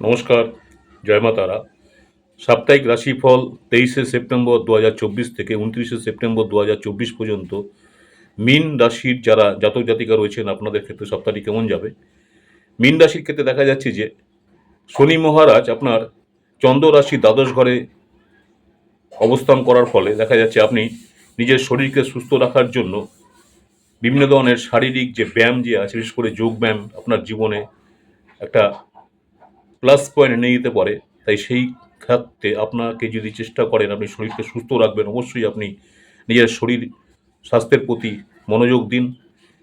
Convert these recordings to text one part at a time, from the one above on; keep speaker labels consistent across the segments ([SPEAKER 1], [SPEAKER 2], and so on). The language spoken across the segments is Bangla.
[SPEAKER 1] নমস্কার, জয় মা তারা। সাপ্তাহিক রাশিফল তেইশে সেপ্টেম্বর দু হাজার চব্বিশ থেকে উনত্রিশে সেপ্টেম্বর দু হাজার চব্বিশ পর্যন্ত। মিন রাশির যারা জাতক জাতিকা রয়েছেন, আপনাদের ক্ষেত্রে সপ্তাহটি কেমন যাবে? মিন রাশির ক্ষেত্রে দেখা যাচ্ছে যে, শনি মহারাজ আপনার চন্দ্র রাশি দ্বাদশ ঘরে অবস্থান করার ফলে দেখা যাচ্ছে আপনি নিজের শরীরকে সুস্থ রাখার জন্য বিভিন্ন ধরনের শারীরিক যে ব্যায়াম যে আছে, বিশেষ করে যোগ ব্যায়াম আপনার জীবনে একটা প্লাস পয়েন্ট নিয়ে যেতে পারে, তাই সেই ক্ষেত্রে আপনাকে যদি চেষ্টা করেন, আপনি শরীরকে সুস্থ রাখবেন, অবশ্যই আপনি নিজের শরীর স্বাস্থ্যের প্রতি মনোযোগ দিন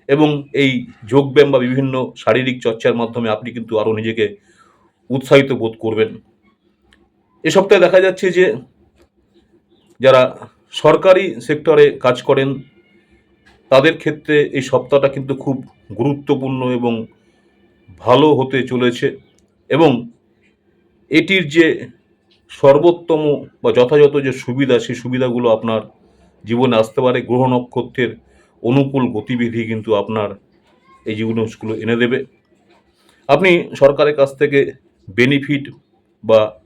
[SPEAKER 1] এবং এই যোগব্যায়াম বা বিভিন্ন শারীরিক চর্চার মাধ্যমে আপনি কিন্তু আরও নিজেকে উৎসাহিত বোধ করবেন। এ সপ্তাহে দেখা যাচ্ছে যে যারা সরকারি সেক্টরে কাজ করেন, তাদের ক্ষেত্রে এই সপ্তাহটা কিন্তু খুব গুরুত্বপূর্ণ এবং ভালো হতে চলেছে। এবং এটির যে সর্বোত্তম বা যথাযথ যে সুবিধা, সেই সুবিধাগুলো আপনার জীবনে আসতে পারে। গ্রহ নক্ষত্রের অনুকূল গতিবিধি কিন্তু আপনার এই জিনিসগুলো এনে দেবে। আপনি সরকারের কাছ থেকে বেনিফিট বা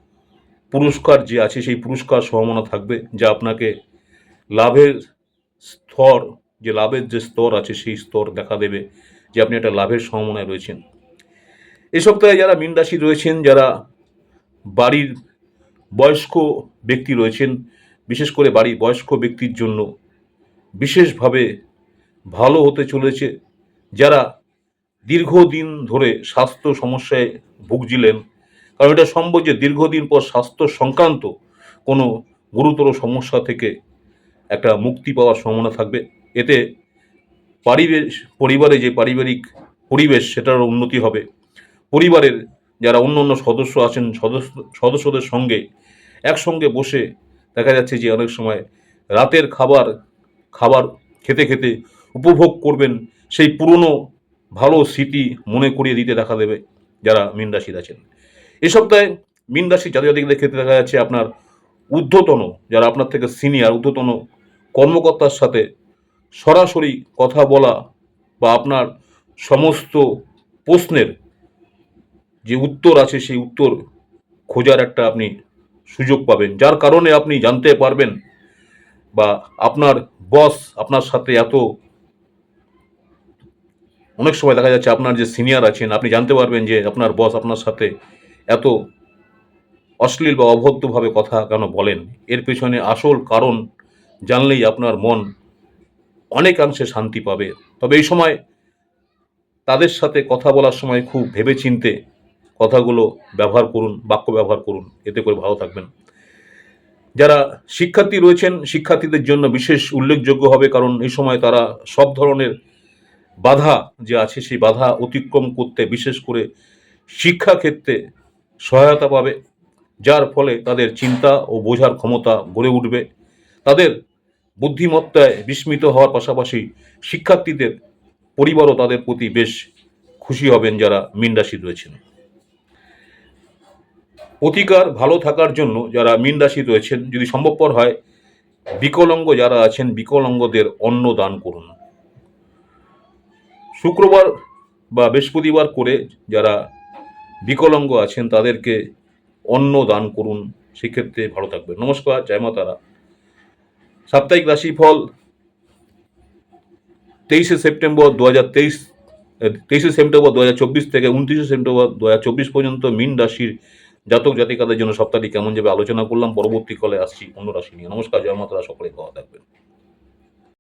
[SPEAKER 1] পুরস্কার যে আছে, সেই পুরস্কার সম্ভাবনা থাকবে, যা আপনাকে লাভের স্তর, যে লাভের যে স্তর আছে, সেই স্তর দেখা দেবে, যে আপনি একটা লাভের সম্ভাবনায় রয়েছেন। এই সপ্তাহে যারা মীন রাশি রয়েছেন, যারা বাড়ির বয়স্ক ব্যক্তি রয়েছেন, বিশেষ করে বাড়ির বয়স্ক ব্যক্তির জন্য বিশেষভাবে ভালো হতে চলেছে। যারা দীর্ঘদিন ধরে স্বাস্থ্য সমস্যায় ভুগছিলেন, কারণ এটা সম্ভব যে দীর্ঘদিন পর স্বাস্থ্য সংক্রান্ত কোনো গুরুতর সমস্যা থেকে একটা মুক্তি পাওয়ার সম্ভাবনা থাকবে। এতে পারিবেশ, পরিবারে যে পারিবারিক পরিবেশ, সেটারও উন্নতি হবে। পরিবারের যারা অন্য অন্য সদস্য আছেন, সদস্য, সদস্যদের সঙ্গে একসঙ্গে বসে দেখা যাচ্ছে যে অনেক সময় রাতের খাবার খাবার খেতে খেতে উপভোগ করবেন সেই পুরনো ভালো স্মৃতি মনে করিয়ে দিতে দেখা দেবে যারা মীন রাশির আছেন। এ সপ্তাহে মীন রাশি জাতীয় জাতিকদের ক্ষেত্রে দেখা যাচ্ছে আপনার ঊর্ধ্বতন, যারা আপনার থেকে সিনিয়র ঊর্ধ্বতন কর্মকর্তার সাথে সরাসরি কথা বলা বা আপনার সমস্ত প্রশ্নের যে উত্তর আছে সেই উত্তর খোঁজার একটা আপনি সুযোগ পাবেন। যার কারণে আপনি জানতে পারবেন বা আপনার বস আপনার সাথে এত অনেক সময় দেখা যাচ্ছে আপনার যে সিনিয়র আছেন, আপনি জানতে পারবেন যে আপনার বস আপনার সাথে এত অশ্লীল বা অভদ্রভাবে কথা কেন বলেন। এর পেছনে আসল কারণ জানলেই আপনার মন অনেকাংশে শান্তি পাবে। তবে এই সময় তাদের সাথে কথা বলার সময় খুব ভেবেচিন্তে কথাগুলো ব্যবহার করুন, বাক্য ব্যবহার করুন, এতে করে ভালো থাকবেন। যারা শিক্ষার্থী রয়েছেন, শিক্ষার্থীদের জন্য বিশেষ উল্লেখযোগ্য হবে কারণ এই সময় তারা সব ধরনের বাধা যে আছে, সেই বাধা অতিক্রম করতে বিশেষ করে শিক্ষাক্ষেত্রে সহায়তা পাবে, যার ফলে তাদের চিন্তা ও বোঝার ক্ষমতা গড়ে উঠবে। তাদের বুদ্ধিমত্তায় বিস্মিত হওয়ার পাশাপাশি শিক্ষার্থীদের পরিবারও তাদের প্রতি বেশ খুশি হবেন যারা মীন রাশি রয়েছেন। প্রতিকার ভালো থাকার জন্য যারা মীন রাশি রয়েছেন যদি সম্ভবপর হয়, বিকলাঙ্গ যারা আছেন, বিকলাঙ্গদের অন্ন দান করুন। শুক্রবার বা বৃহস্পতিবার করে যারা বিকলাঙ্গ আছেন, তাদেরকে অন্ন দান করুন। সেক্ষেত্রে ভালো থাকবে নমস্কার, জয় মা তারা। সাপ্তাহিক রাশিফল তেইশে সেপ্টেম্বর দু হাজার তেইশ, তেইশে সেপ্টেম্বর দু হাজার চব্বিশ থেকে উনত্রিশে সেপ্টেম্বর দু হাজার চব্বিশ পর্যন্ত মিন রাশির জাতক জাতিকাদের জন্য সপ্তাহটি কেমন যাবে আলোচনা করলাম পরবর্তীকালে আসছি অন্য রাশি নিয়ে। নমস্কার, জয় মাতারা, সকলে ভালো থাকবেন।